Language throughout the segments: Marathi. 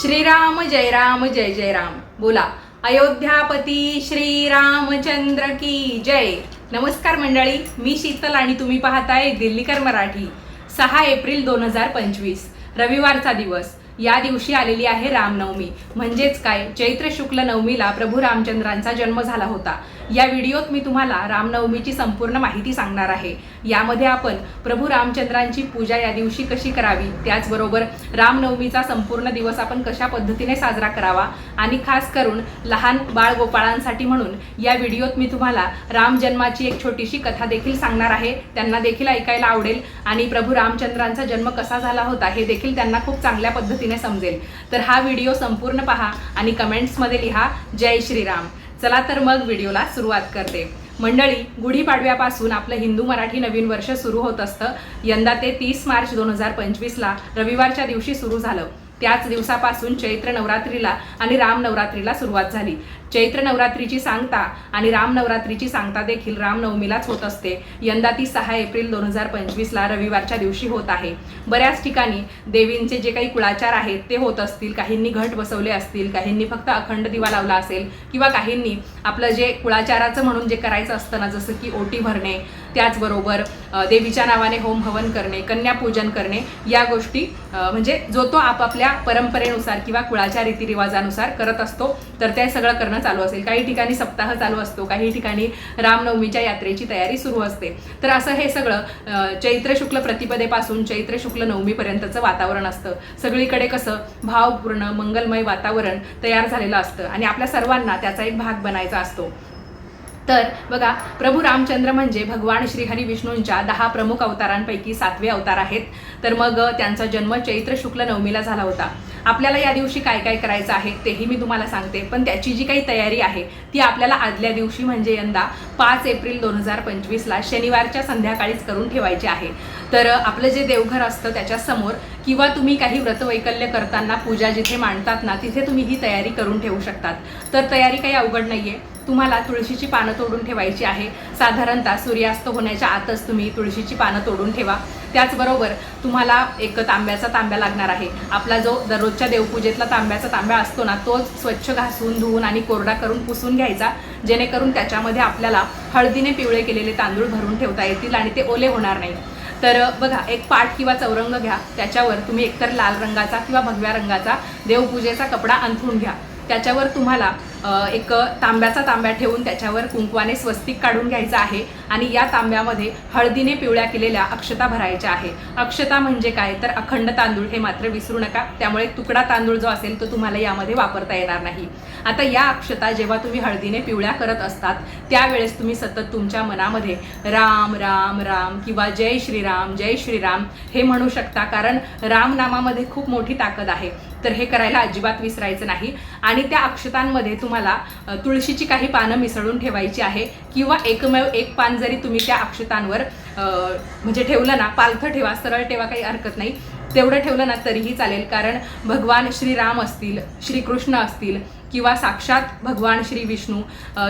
श्रीराम जय राम जय जय राम. बोला. अयोध्यापती श्रीरामचंद्र की जय. नमस्कार मंडळी मी शीतल आणि तुम्ही पाहताय दिल्लीकर मराठी. सहा एप्रिल दोन हजार पंचवीस रविवारचा दिवस. या दिवशी आलेली आहे रामनवमी. म्हणजेच काय? चैत्र शुक्ल नवमीला प्रभू रामचंद्रांचा जन्म झाला होता. या व्हिडिओत मी तुम्हाला रामनवमीची संपूर्ण माहिती सांगणार आहे. यामध्ये आपण प्रभू रामचंद्रांची पूजा या दिवशी कशी करावी त्याचबरोबर रामनवमीचा संपूर्ण दिवस आपण कशा पद्धतीने साजरा करावा आणि खास करून लहान बाळगोपाळांसाठी म्हणून या व्हिडिओत मी तुम्हाला राम जन्माची एक छोटीशी कथा देखील सांगणार आहे. त्यांना देखील ऐकायला आवडेल आणि प्रभू रामचंद्रांचा जन्म कसा झाला होता हे देखील त्यांना खूप चांगल्या पद्धतीने समजेल. तर हा व्हिडिओ संपूर्ण पहा आणि कमेंट्समध्ये लिहा जय श्रीराम. चला तर मग व्हिडिओला सुरुवात करते. मंडळी गुढीपाडव्यापासून आपलं हिंदू मराठी नवीन वर्ष सुरू होत असतं. यंदा ते तीस मार्च दोन हजार पंचवीसला रविवारच्या दिवशी सुरू झालं. त्याच दिवसापासून चैत्र नवरात्रीला आणि राम नवरात्रीला सुरुवात झाली. चैत्र नवरात्रीची सांगता आणि राम नवरात्रीची सांगता देखील रामनवमीलाच होत असते. यंदा ती सहा एप्रिल दोन हजार पंचवीसला रविवारच्या दिवशी होत आहे. बऱ्याच ठिकाणी देवींचे जे काही कुळाचार आहेत ते होत असतील. काहींनी घट बसवले असतील काहींनी फक्त अखंड दिवा लावला असेल किंवा काहींनी आपलं जे कुळाचाराचं म्हणून जे करायचं असतं ना जसं की ओटी भरणे त्याचबरोबर देवीच्या नावाने होम हवन करणे कन्यापूजन करणे या गोष्टी म्हणजे जो तो आपापल्या परंपरेनुसार किंवा कुळाच्या रीतिरिवाजानुसार करत असतो तर ते सगळं करणं चालू असेल. काही ठिकाणी सप्ताह चालू असतो काही ठिकाणी रामनवमीच्या यात्रेची तयारी सुरू असते. तर असं हे सगळं चैत्र शुक्ल प्रतिपदेपासून चैत्र शुक्ल नवमीपर्यंतचं वातावरण असतं. सगळीकडे कसं भावपूर्ण मंगलमय वातावरण तयार झालेलं असतं आणि आपल्या सर्वांना त्याचा एक भाग बनायचा असतो. तर बघा प्रभू रामचंद्र म्हणजे भगवान श्रीहरी विष्णूंच्या दहा प्रमुख अवतारांपैकी सातवे अवतार आहेत. तर मग त्यांचा जन्म चैत्र शुक्ल नवमीला झाला होता. आपल्याला या दिवशी काय काय करायचं आहे तेही मी तुम्हाला सांगते. पण त्याची जी काही तयारी आहे ती आपल्याला आदल्या दिवशी म्हणजे यंदा पाच एप्रिल दोन हजार पंचवीसला शनिवारच्या संध्याकाळीच करून ठेवायची आहे. तर आपलं जे देवघर असतं त्याच्यासमोर किंवा तुम्ही काही व्रतवैकल्य करताना पूजा जिथे मांडतात ना तिथे तुम्ही ही तयारी करून ठेवू शकतात. तर तयारी काही अवघड नाही आहे तुम्हाला तुळशीची पानं तोडून ठेवायची आहे. साधारणतः सूर्यास्त होण्याच्या आतच तुम्ही तुळशीची पानं तोडून ठेवा. त्याचबरोबर तुम्हाला एक तांब्याचा तांब्या लागणार आहे. आपला जो दररोजच्या देवपूजेतला तांब्याचा तांब्या असतो ना तोच स्वच्छ घासून धुवून आणि कोरडा करून पुसून घ्यायचा. जेणेकरून त्याच्यामध्ये आपल्याला हळदीने पिवळे केलेले तांदूळ भरून ठेवता येतील आणि ते ओले होणार नाही. तर बघा एक पाठ किंवा चौरंग घ्या. त्याच्यावर तुम्ही एकतर लाल रंगाचा किंवा भगव्या रंगाचा देवपूजेचा कपडा अंथरून घ्या. त्याच्यावर तुम्हाला एक तांब्याचा तांब्या ठेवून त्याच्यावर कुंकवाने स्वस्तिक काढून घ्यायचं आहे आणि या तांब्यामध्ये हळदीने पिवळ्या केलेल्या अक्षता भरायच्या आहे. अक्षता म्हणजे काय? तर अखंड तांदूळ हे मात्र विसरू नका. त्यामुळे तुकडा तांदूळ जो असेल तो तुम्हाला यामध्ये वापरता येणार नाही. आता या अक्षता जेव्हा तुम्ही हळदीने पिवळ्या करत असतात त्यावेळेस तुम्ही सतत तुमच्या मनामध्ये राम राम राम किंवा जय श्रीराम जय श्रीराम हे म्हणू शकता. कारण राम नामामध्ये खूप मोठी ताकद आहे. तर हे करायला अजिबात विसरायचं नाही. आणि त्या अक्षतांमध्ये तुम्हाला तुळशीची काही पानं मिसळून ठेवायची आहे किंवा एकमेव एक पान जरी तुम्ही त्या अक्षतांवर म्हणजे ठेवलं ना पालथं ठेवा सरळ ठेवा काही हरकत नाही. तेवढं ठेवलं ना तरीही चालेल. कारण भगवान श्रीराम असतील श्रीकृष्ण असतील किंवा साक्षात भगवान श्री विष्णू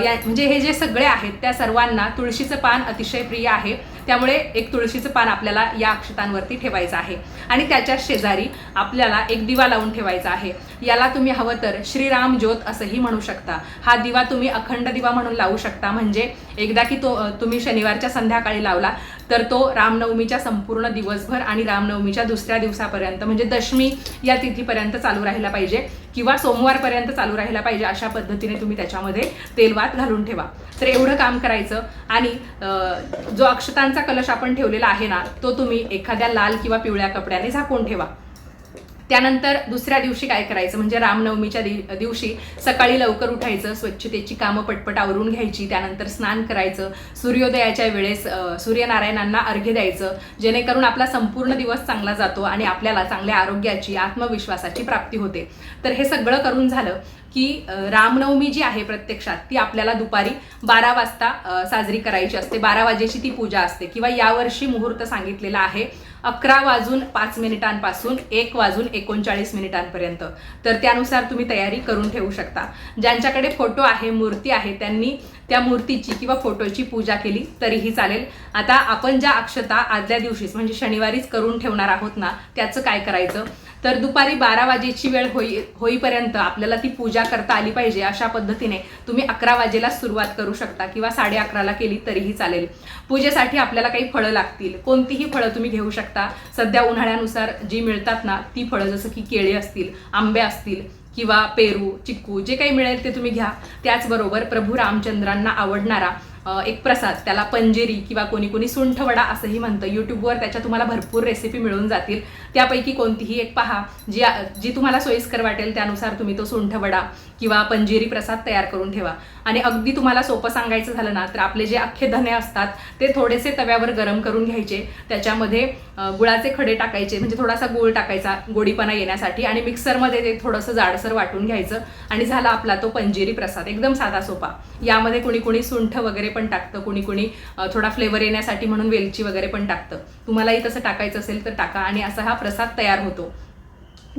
या म्हणजे हे जे सगळे आहेत त्या सर्वांना तुळशीचं पान अतिशय प्रिय आहे. त्यामुळे एक तुळशीचं पान आपल्याला या अक्षतांवरती ठेवायचं आहे. आणि त्याच्या शेजारी आपल्याला एक दिवा लावून ठेवायचा आहे. याला तुम्ही हवं तर श्रीराम ज्योत असंही म्हणू शकता. हा दिवा तुम्ही अखंड दिवा म्हणून लावू शकता. म्हणजे एकदा की तो तुम्ही शनिवारच्या संध्याकाळी लावला तर तो रामनवमीच्या संपूर्ण दिवसभर आणि रामनवमीच्या दुसऱ्या दिवसापर्यंत म्हणजे दशमी या तिथीपर्यंत चालू राहिला पाहिजे किंवा सोमवारपर्यंत चालू राहिला पाहिजे अशा पद्धतीने तुम्ही त्याच्यामध्ये तेलवात घालून ठेवा. तर एवढं काम करायचं आणि जो अक्षतांचा कलश आपण ठेवलेला आहे ना तो तुम्ही एखाद्या लाल किंवा पिवळ्या कपड्याने झाकून ठेवा. त्यानंतर दुसऱ्या दिवशी काय करायचं? म्हणजे रामनवमीच्या दि- दिवशी सकाळी लवकर उठायचं स्वच्छतेची कामं पटपट आवरून घ्यायची त्यानंतर स्नान करायचं सूर्योदयाच्या वेळेस सूर्यनारायणांना अर्घ्य द्यायचं जेणेकरून आपला संपूर्ण दिवस चांगला जातो आणि आपल्याला चांगल्या आरोग्याची आत्मविश्वासाची प्राप्ती होते. तर हे सगळं करून झालं की रामनवमी जी आहे प्रत्यक्षात ती आपल्याला दुपारी बारा वाजता साजरी करायची असते. बारा वाजेची ती पूजा असते किंवा यावर्षी मुहूर्त सांगितलेला आहे. अकरा वाजून पाच मिनिटांपासून एक वाजून एकोणचाळीस मिनिटांपर्यंत. तर त्यानुसार तुम्ही तयारी करून ठेवू शकता. ज्यांच्याकडे फोटो आहे मूर्ती आहे त्यांनी त्या मूर्तीची किंवा फोटोची पूजा केली तरीही चालेल. आता आपण ज्या अक्षता आदल्या दिवशीच म्हणजे शनिवारीच करून ठेवणार आहोत ना त्याचं काय करायचं? तर दुपारी बारा वाजेची वेळ होई होईपर्यंत आपल्याला ती पूजा करता आली पाहिजे अशा पद्धतीने तुम्ही अकरा वाजेला सुरुवात करू शकता किंवा साडे अकराला केली तरीही चालेल. पूजेसाठी आपल्याला काही फळं लागतील. कोणतीही फळं तुम्ही घेऊ शकता. सध्या उन्हाळ्यानुसार जी मिळतात ना ती फळं जसं की केळी असतील आंबे असतील किंवा पेरू चिक्कू जे काही मिळेल ते तुम्ही घ्या. त्याचबरोबर प्रभू रामचंद्रांना आवडणारा एक प्रसाद त्याला पंजेरी किंवा कोणी कोणी सुंठवडा असंही म्हणतं. यूट्यूबवर त्याच्या तुम्हाला भरपूर रेसिपी मिळून जातील. त्यापैकी कोणतीही एक पहा जी जी तुम्हाला सोयीस्कर वाटेल त्यानुसार तुम्ही तो सुंठवडा किंवा पंजेरी प्रसाद तयार करून ठेवा. आणि अगदी तुम्हाला सोपं सांगायचं झालं ना तर आपले जे अख्खे धने असतात ते थोडेसे तव्यावर गरम करून घ्यायचे. त्याच्यामध्ये गुळाचे खडे टाकायचे म्हणजे थोडासा गुळ टाकायचा गोडीपणा येण्यासाठी आणि मिक्सरमध्ये ते थोडंसं जाडसर वाटून घ्यायचं आणि झाला आपला तो पंजेरी प्रसाद. एकदम साधा सोपा. यामध्ये कुणी कुणी सुंठ वगैरे पण टाकतं कुणी कुणी थोडा फ्लेवर येण्यासाठी म्हणून वेलची वगैरे पण टाकतं. तुम्हालाही तसं टाकायचं असेल तर टाका आणि असा हा प्रसाद तयार होतो.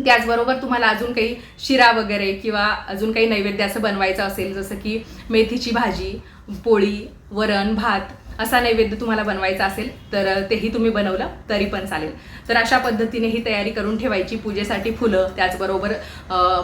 त्याचबरोबर तुम्हाला अजून काही शिरा वगैरे किंवा अजून काही नैवेद्य असं बनवायचं असेल जसं की मेथीची भाजी पोळी वरण भात असा नैवेद्य तुम्हाला बनवायचा असेल तर तेही तुम्ही बनवलं तरी पण चालेल. तर अशा पद्धतीने ही तयारी करून ठेवायची पूजेसाठी फुलं त्याचबरोबर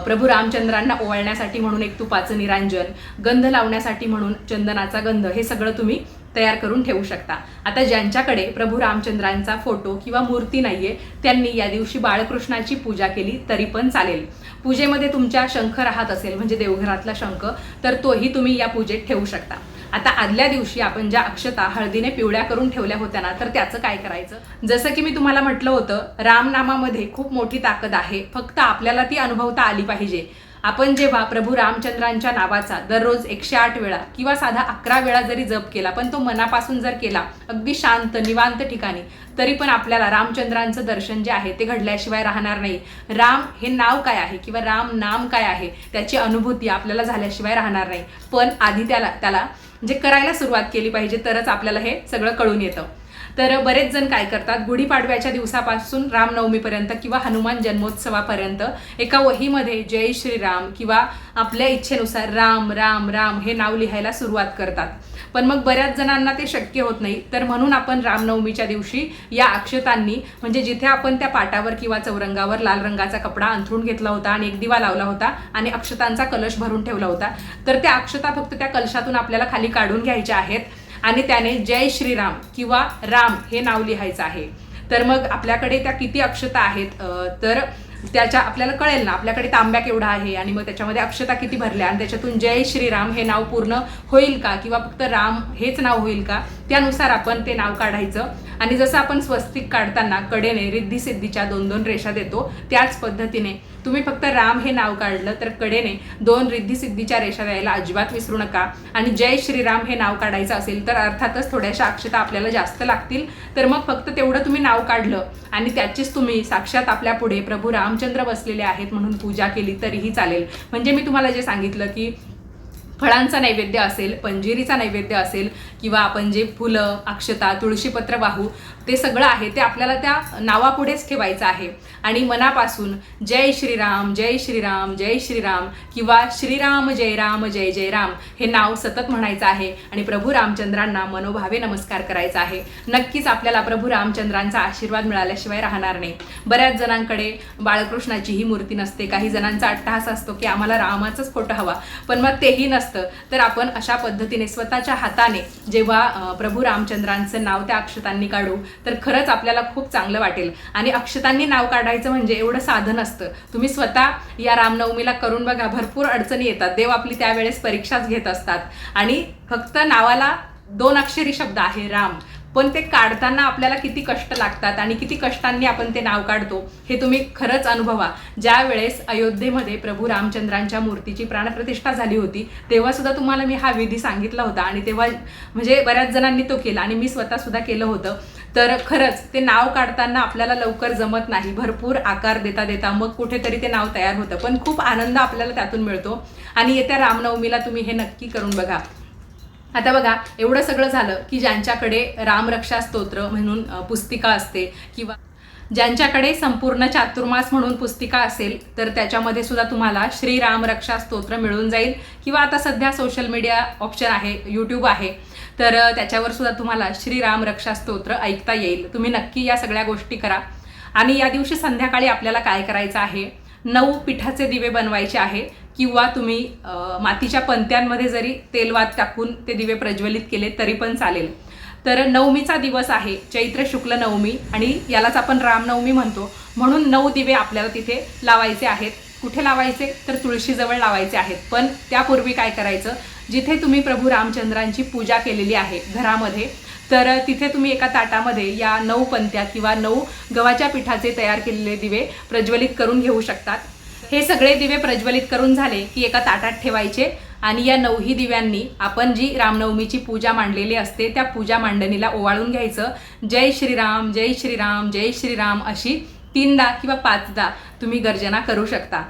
प्रभू रामचंद्रांना ओवाळण्यासाठी म्हणून एक तुपाचं निरांजन गंध लावण्यासाठी म्हणून चंदनाचा गंध हे सगळं तुम्ही तयार करून ठेवू शकता. आता ज्यांच्याकडे प्रभू रामचंद्रांचा फोटो किंवा मूर्ती नाहीये त्यांनी या दिवशी बाळकृष्णाची पूजा केली तरी पण चालेल. पूजेमध्ये तुमच्या शंख राहत असेल म्हणजे देवघरातला शंख तर तोही तुम्ही या पूजेत ठेवू शकता. आता आदल्या दिवशी आपण ज्या अक्षता हळदीने पिवळ्या करून ठेवल्या होत्या ना तर त्याचं काय करायचं? जसं की मी तुम्हाला म्हटलं होतं रामनामामध्ये खूप मोठी ताकद आहे. फक्त आपल्याला ती अनुभवता आली पाहिजे. आपण जेव्हा प्रभू रामचंद्रांच्या नावाचा दररोज एकशे आठ वेळा किंवा साधा अकरा वेळा जरी जप केला पण तो मनापासून जर केला अगदी शांत निवांत ठिकाणी तरी पण आपल्याला रामचंद्रांचं दर्शन जे आहे ते घडल्याशिवाय राहणार नाही. राम हे नाव काय आहे किंवा राम नाम काय आहे त्याची अनुभूती आपल्याला झाल्याशिवाय राहणार नाही. पण आधी त्याला त्याला जे करायला सुरुवात केली पाहिजे तरच आपल्याला हे सगळं कळून येतं. तर बरेच जण काय करतात गुढीपाडव्याच्या दिवसापासून रामनवमीपर्यंत किंवा हनुमान जन्मोत्सवापर्यंत एका वहीमध्ये जय श्रीराम किंवा आपल्या इच्छेनुसार राम राम राम हे नाव लिहायला सुरुवात करतात. पण मग बऱ्याच जणांना ते शक्य होत नाही. तर म्हणून आपण रामनवमीच्या दिवशी या अक्षतांनी म्हणजे जिथे आपण त्या पाटावर किंवा चौरंगावर लाल रंगाचा कपडा अंथरून घेतला होता आणि एक दिवा लावला होता आणि अक्षतांचा कलश भरून ठेवला होता तर त्या अक्षता फक्त त्या कलशातून आपल्याला खाली काढून घ्यायच्या आहेत आणि त्याने जय श्रीराम किंवा राम हे नाव लिहायचं आहे. तर मग आपल्याकडे त्या किती अक्षता आहेत? तर त्याच्या आपल्याला कळेल ना आपल्याकडे तांब्या केवढा आहे आणि मग त्याच्यामध्ये अक्षता किती भरल्या आणि त्याच्यातून जय श्रीराम हे नाव पूर्ण होईल का किंवा फक्त राम हेच नाव होईल का त्यानुसार आपण ते नाव काढायचं. आणि जसं आपण स्वस्तिक काढताना कडेने रिद्धी सिद्धीच्या दोन दोन रेषा देतो त्याच पद्धतीने. तुम्ही फक्त राम हे नाव काढलं तर कडेने दोन रिद्धी सिद्धीच्या रेषा द्यायला अजिबात विसरू नका. आणि जय श्रीराम हे नाव काढायचं असेल तर अर्थातच थोड्याशा अक्षता आपल्याला जास्त लागतील. तर मग फक्त तेवढं तुम्ही नाव काढलं आणि त्याचीच तुम्ही साक्षात आपल्या पुढे प्रभू रामचंद्र बसलेले आहेत म्हणून पूजा केली तरीही चालेल. म्हणजे मी तुम्हाला जे सांगितलं की फळांचा नैवेद्य असेल पंजिरीचा नैवेद्य असेल किंवा आपण जे फुलं अक्षता तुळशीपत्र वाहू ते सगळं आहे ते आपल्याला त्या नावापुढेच ठेवायचं आहे. आणि मनापासून जय श्रीराम जय श्रीराम जय श्रीराम किंवा श्रीराम जय राम जय जय राम हे नाव सतत म्हणायचं आहे. आणि प्रभू रामचंद्रांना मनोभावे नमस्कार करायचा आहे. नक्कीच आपल्याला प्रभू रामचंद्रांचा आशीर्वाद मिळाल्याशिवाय राहणार नाही. बऱ्याच जणांकडे बाळकृष्णाची ही मूर्ती नसते. काही जणांचा अट्टहास असतो की आम्हाला रामाचाच फोटो हवा. पण मग तेही नसतं. तर आपण अशा पद्धतीने स्वतःच्या हाताने जेव्हा प्रभू रामचंद्रांचं नाव त्या अक्षतांनी काढू तर खरंच आपल्याला खूप चांगलं वाटेल. आणि अक्षतांनी नाव काढायचं म्हणजे एवढं साधन असतं. तुम्ही स्वतः या रामनवमीला करून बघा भरपूर अडचणी येतात. देव आपली त्यावेळेस परीक्षाच घेत असतात. आणि फक्त नावाला दोन अक्षरी शब्द आहे राम. पण ते काढताना आपल्याला किती कष्ट लागतात आणि किती कष्टांनी आपण ते नाव काढतो हे तुम्ही खरंच अनुभवा. ज्या वेळेस अयोध्येमध्ये प्रभू रामचंद्रांच्या मूर्तीची प्राणप्रतिष्ठा झाली होती तेव्हा सुद्धा तुम्हाला मी हा विधी सांगितला होता आणि तेव्हा म्हणजे बऱ्याच जणांनी तो केला आणि मी स्वतः सुद्धा केलं होतं. तर खरंच ते नाव काढताना आपल्याला लवकर जमत नाही भरपूर आकार देता देता मग कुठेतरी ते नाव तयार होतं. पण खूप आनंद आपल्याला त्यातून मिळतो आणि येत्या रामनवमीला तुम्ही हे नक्की करून बघा. आता बघा एवढं सगळं झालं की ज्यांच्याकडे रामरक्षा स्तोत्र म्हणून पुस्तिका असते किंवा ज्यांच्याकडे संपूर्ण चातुर्मास म्हणून पुस्तिका असेल तर त्याच्यामध्ये सुद्धा तुम्हाला श्रीराम रक्षा स्तोत्र मिळून जाईल. किंवा आता सध्या सोशल मीडिया ऑप्शन आहे यूट्यूब आहे तर त्याच्यावर सुद्धा तुम्हाला श्रीराम रक्षा स्तोत्र ऐकता येईल. तुम्ही नक्की या सगळ्या गोष्टी करा. आणि या दिवशी संध्याकाळी आपल्याला काय करायचं आहे? नऊ पिठाचे दिवे बनवायचे आहे. किंवा तुम्ही मातीच्या पंत्यांमध्ये जरी तेलवात टाकून ते दिवे प्रज्वलित केले तरी पण चालेल. तर नवमीचा दिवस आहे चैत्र शुक्ल नवमी आणि यालाच आपण रामनवमी म्हणतो. म्हणून नऊ दिवे आपल्याला तिथे लावायचे आहेत. कुठे लावायचे? तर तुळशीजवळ लावायचे आहेत. पण त्यापूर्वी काय करायचं? जिथे तुम्ही प्रभू रामचंद्रांची पूजा केलेली आहे घरामध्ये तर तिथे तुम्ही एका ताटामध्ये या नऊ पंत्या किंवा नऊ गव्हाच्या पिठाचे तयार केलेले दिवे प्रज्वलित करून घेऊ शकतात. हे सगळे दिवे प्रज्वलित करून झाले की एका ताटात ठेवायचे आणि या नऊही दिव्यांनी आपण जी रामनवमीची पूजा मांडलेली असते त्या पूजा मांडणीला ओवाळून घ्यायचं. जय श्रीराम जय श्रीराम जय श्रीराम अशी तीनदा किंवा पाचदा तुम्ही गर्जना करू शकता.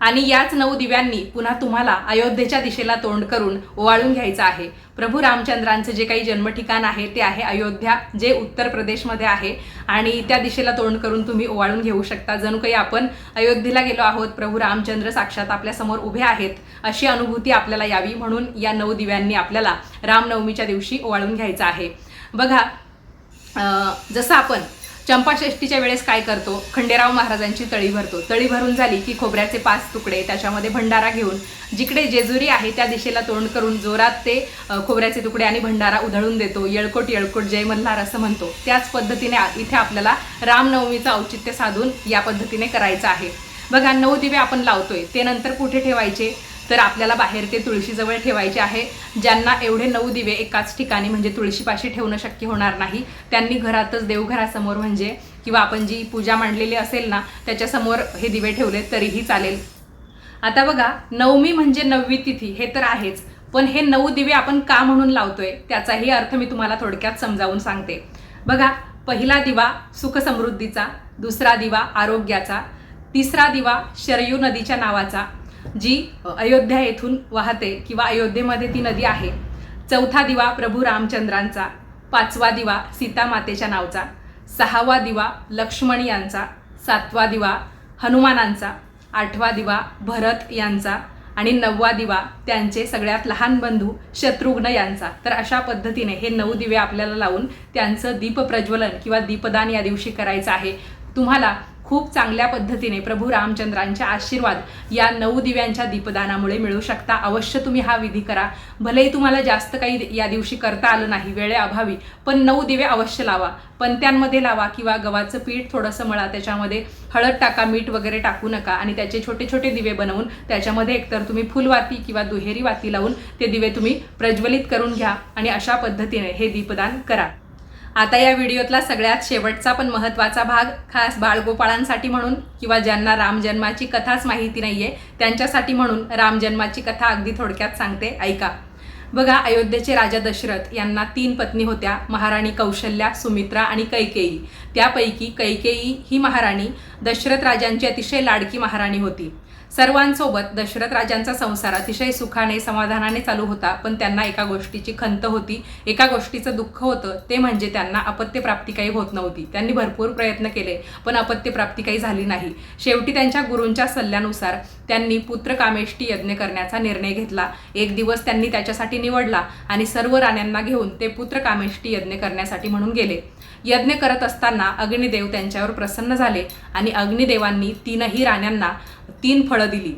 आणि याच नऊ दिव्यांनी पुन्हा तुम्हाला अयोध्येच्या दिशेला तोंड करून ओवाळून घ्यायचं आहे. प्रभू रामचंद्रांचं जे काही जन्मठिकाण आहे ते आहे अयोध्या जे उत्तर प्रदेशमध्ये आहे. आणि त्या दिशेला तोंड करून तुम्ही ओवाळून घेऊ शकता. जणू काही आपण अयोध्येला गेलो आहोत प्रभू रामचंद्र साक्षात आपल्यासमोर उभे आहेत अशी अनुभूती आपल्याला यावी म्हणून या नऊ दिव्यांनी आपल्याला रामनवमीच्या दिवशी ओवाळून घ्यायचं आहे. बघा जसं आपण चंपाषष्टीच्या वेळेस काय करतो? खंडेराव महाराजांची तळी भरतो. तळी भरून झाली की खोबऱ्याचे पाच तुकडे त्याच्यामध्ये भंडारा घेऊन जिकडे जेजुरी आहे त्या दिशेला तोंड करून जोरात ते खोबऱ्याचे तुकडे आणि भंडारा उधळून देतो. येळकोट येळकोट जय मल्हार असं म्हणतो. त्याच पद्धतीने इथे आपल्याला रामनवमीचं औचित्य साधून या पद्धतीने करायचं आहे. बघा नऊ दिवे आपण लावतोय. ते नंतर कुठे ठेवायचे? तर आपल्याला बाहेर ते तुळशीजवळ ठेवायचे आहे. ज्यांना एवढे नऊ दिवे एकाच ठिकाणी म्हणजे तुळशीपाशी ठेवणं शक्य होणार नाही. त्यांनी घरातच देवघरासमोर म्हणजे किंवा आपण जी पूजा मांडलेली असेल ना त्याच्यासमोर हे दिवे ठेवले तरीही चालेल. आता बघा नवमी म्हणजे नववी तिथी हे तर आहेच. पण हे नऊ दिवे आपण का म्हणून लावतोय? त्याचाही अर्थ मी तुम्हाला थोडक्यात समजावून सांगते. बघा पहिला दिवा सुख समृद्धीचा दुसरा दिवा आरोग्याचा तिसरा दिवा शरयू नदीच्या नावाचा जी अयोध्या येथून वाहते किंवा अयोध्येमध्ये ती नदी आहे. चौथा दिवा प्रभू रामचंद्रांचा पाचवा दिवा सीतामातेच्या नावचा सहावा दिवा लक्ष्मण यांचा सातवा दिवा हनुमानांचा आठवा दिवा भरत यांचा आणि नववा दिवा त्यांचे सगळ्यात लहान बंधू शत्रुघ्न यांचा. तर अशा पद्धतीने हे नऊ दिवे आपल्याला लावून त्यांचं दीपप्रज्वलन किंवा दीपदान या दिवशी करायचं आहे. तुम्हाला खूप चांगल्या पद्धतीने प्रभू रामचंद्रांचे आशीर्वाद या नऊ दिव्यांच्या दीपदानामुळे मिळू शकता. अवश्य तुम्ही हा विधी करा. भलेही तुम्हाला जास्त काही या दिवशी करता आलं नाही वेळेअभावी पण नऊ दिवे अवश्य लावा. पंत्यांमध्ये लावा किंवा गव्हाचं पीठ थोडंसं मळा त्याच्यामध्ये हळद टाका मीठ वगैरे टाकू नका आणि त्याचे छोटे छोटे दिवे बनवून त्याच्यामध्ये एकतर तुम्ही फुलवाती किंवा दुहेरी वाती लावून ते दिवे तुम्ही प्रज्वलित करून घ्या आणि अशा पद्धतीने हे दीपदान करा. आता या व्हिडिओतला सगळ्यात शेवटचा पण महत्त्वाचा भाग खास बाळगोपाळांसाठी म्हणून किंवा ज्यांना रामजन्माची कथाच माहिती नाही आहे त्यांच्यासाठी म्हणून रामजन्माची कथा अगदी थोडक्यात सांगते. ऐका. बघा अयोध्येचे राजा दशरथ यांना तीन पत्नी होत्या महाराणी कौशल्या सुमित्रा आणि कैकेयी. त्यापैकी कैकेयी ही महाराणी दशरथ राजांची अतिशय लाडकी महाराणी होती. सर्वांसोबत दशरथ राजांचा संसार अतिशय सुखाने समाधानाने चालू होता पण त्यांना एका गोष्टीची खंत होती. एका गोष्टीचं दुःख होतं ते म्हणजे त्यांना अपत्यप्राप्ती काही होत नव्हती. त्यांनी भरपूर प्रयत्न केले पण अपत्यप्राप्ती काही झाली नाही. शेवटी त्यांच्या गुरूंच्या सल्ल्यानुसार त्यांनी पुत्र कामेष्टी यज्ञ करण्याचा निर्णय घेतला. एक दिवस त्यांनी त्याच्यासाठी निवडला आणि सर्व राण्यांना घेऊन ते पुत्र कामेष्टी यज्ञ करण्यासाठी म्हणून गेले. यज्ञ करत असताना अग्निदेव त्यांच्यावर प्रसन्न झाले आणि अग्निदेवांनी तीनही राण्यांना तीन फळं दिली.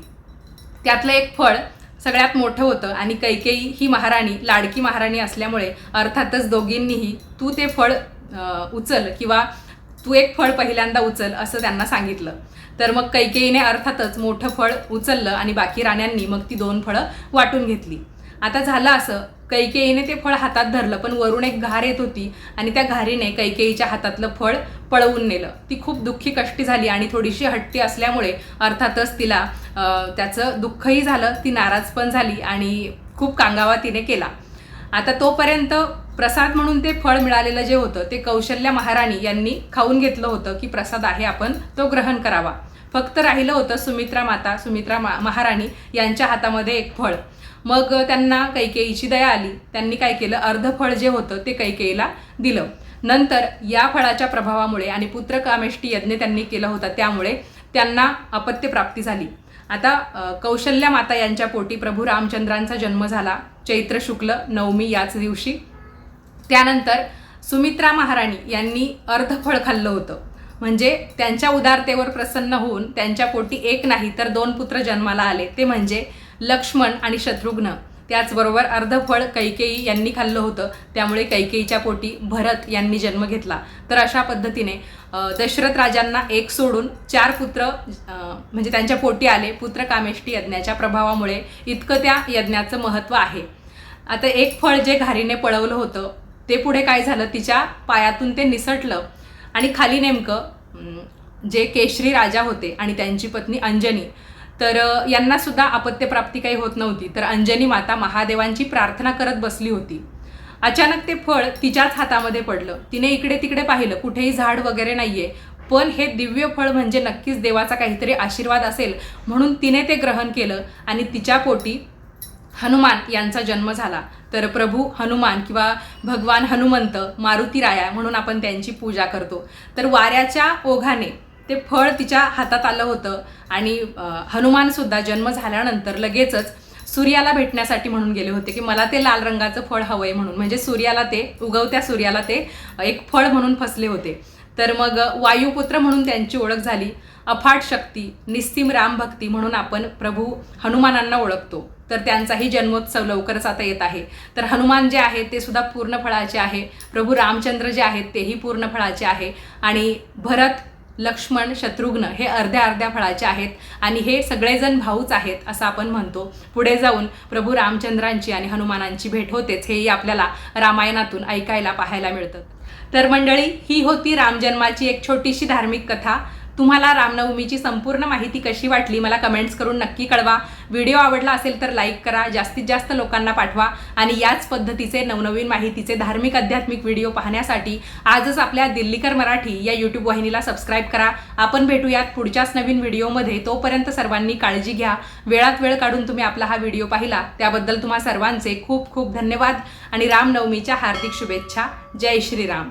त्यातलं एक फळ सगळ्यात मोठं होतं आणि कैकेयी ही महाराणी लाडकी महाराणी असल्यामुळे अर्थातच दोघींनीही तू ते फळ उचल किंवा तू एक फळ पहिल्यांदा उचल असं त्यांना सांगितलं. तर मग कैकेयीने अर्थातच मोठं फळ उचललं आणि बाकी राण्यांनी मग ती दोन फळं वाटून घेतली. आता झालं असं कैकेयीने ते फळ हातात धरलं पण वरून एक घार येत होती आणि त्या घारीने कैकेयीच्या हातातलं फळ पळवून नेलं. ती खूप दुःखी कष्टी झाली आणि थोडीशी हट्टी असल्यामुळे अर्थातच तिला त्याचं दुःखही झालं ती नाराज पण झाली आणि खूप कांगावा तिने केला. आता तोपर्यंत प्रसाद म्हणून ते फळ मिळालेलं जे होतं ते कौशल्या महाराणी यांनी खाऊन घेतलं होतं की प्रसाद आहे आपण तो ग्रहण करावा. फक्त राहिलं होतं सुमित्रा माता सुमित्रा मा महाराणी यांच्या हातामध्ये एक फळ. मग त्यांना कैकेयीची दया आली. त्यांनी काय केलं? अर्ध फळ जे होतं ते कैकेयीला दिलं. नंतर या फळाच्या प्रभावामुळे आणि पुत्रकामेष्टी यज्ञ त्यांनी केला होता त्यामुळे त्यांना अपत्य प्राप्ती झाली. आता कौशल्या माता यांच्या पोटी प्रभू रामचंद्रांचा जन्म झाला. चैत्र शुक्ल नवमी याच दिवशी. त्यानंतर सुमित्रा महाराणी यांनी अर्धफळ खाल्लं होतं. म्हणजे त्यांच्या उदारतेवर प्रसन्न होऊन त्यांच्या पोटी एक नाही तर दोन पुत्र जन्माला आले. ते म्हणजे लक्ष्मण आणि शत्रुघ्न. त्याचबरोबर अर्धफळ कैकेयी यांनी खाल्लं होतं. त्यामुळे कैकेयीच्या पोटी भरत यांनी जन्म घेतला. तर अशा पद्धतीने दशरथ राजांना एक सोडून चार पुत्र म्हणजे त्यांच्या पोटी आले. पुत्र कामेष्टी यज्ञाच्या प्रभावामुळे इतकं त्या यज्ञाचं महत्त्व आहे. आता एक फळ जे घारीने पळवलं होतं ते पुढे काय झालं? तिच्या पायातून ते निसटलं. आणि खाली नेमकं जे केशरी राजा होते आणि त्यांची पत्नी अंजनी तर यांनासुद्धा यांना सुद्धा अपत्यप्राप्ती काही होत नव्हती. तर अंजनी माता महादेवांची प्रार्थना करत बसली होती. अचानक ते फळ तिच्याच हातामध्ये पडलं. तिने इकडे तिकडे पाहिलं. कुठेही झाड वगैरे नाहीये. पण हे दिव्य फळ म्हणजे नक्कीच देवाचा काहीतरी आशीर्वाद असेल म्हणून तिने ते ग्रहण केलं आणि तिच्या पोटी हनुमान यांचा जन्म झाला. तर प्रभू हनुमान किंवा भगवान हनुमंत मारुती राया म्हणून आपण त्यांची पूजा करतो. तर वाऱ्याच्या ओघाने ते फळ तिच्या हातात आलं होतं आणि हनुमानसुद्धा जन्म झाल्यानंतर लगेचच सूर्याला भेटण्यासाठी म्हणून गेले होते की मला ते लाल रंगाचं फळ हवं आहे म्हणून. म्हणजे सूर्याला ते उगवत्या सूर्याला ते एक फळ म्हणून फसले होते. तर मग वायुपुत्र म्हणून त्यांची ओळख झाली. अफाट शक्ती निस्सीम रामभक्ती म्हणून आपण प्रभू हनुमानांना ओळखतो. तर त्यांचाही जन्मोत्सव लवकरच आता येत आहे. तर हनुमान जे आहे ते सुद्धा पूर्ण फळाचे आहे. प्रभू रामचंद्र जे आहेत तेही पूर्ण फळाचे आहे. आणि भरत लक्ष्मण शत्रुघ्न हे अर्ध्या अर्ध्या फळाचे आहेत. आणि हे सगळेजण भाऊच आहेत असं आपण म्हणतो. पुढे जाऊन प्रभू रामचंद्रांची आणि हनुमानांची भेट होतेच हेही आपल्याला रामायणातून ऐकायला पाहायला मिळतं. तर मंडळी ही होती रामजन्माची एक छोटीशी धार्मिक कथा. तुम्हाला रामनवमीची संपूर्ण माहिती कशी वाटली मला कमेंट्स करून नक्की कळवा. व्हिडिओ आवडला असेल तर लाईक करा जास्तीत जास्त लोकांना पाठवा आणि याच पद्धतीचे नवनवीन माहितीचे धार्मिक आध्यात्मिक व्हिडिओ पाहण्यासाठी आजच आपल्या दिल्लीकर मराठी या यूट्यूब वाहिनीला सबस्क्राईब करा. आपण भेटूयात पुढच्याच नवीन व्हिडिओमध्ये तोपर्यंत सर्वांनी काळजी घ्या. वेळात वेळ काढून तुम्ही आपला हा व्हिडिओ पाहिला. त्याबद्दल तुम्हा सर्वांचे खूप खूप धन्यवाद आणि रामनवमीच्या हार्दिक शुभेच्छा. जय श्रीराम.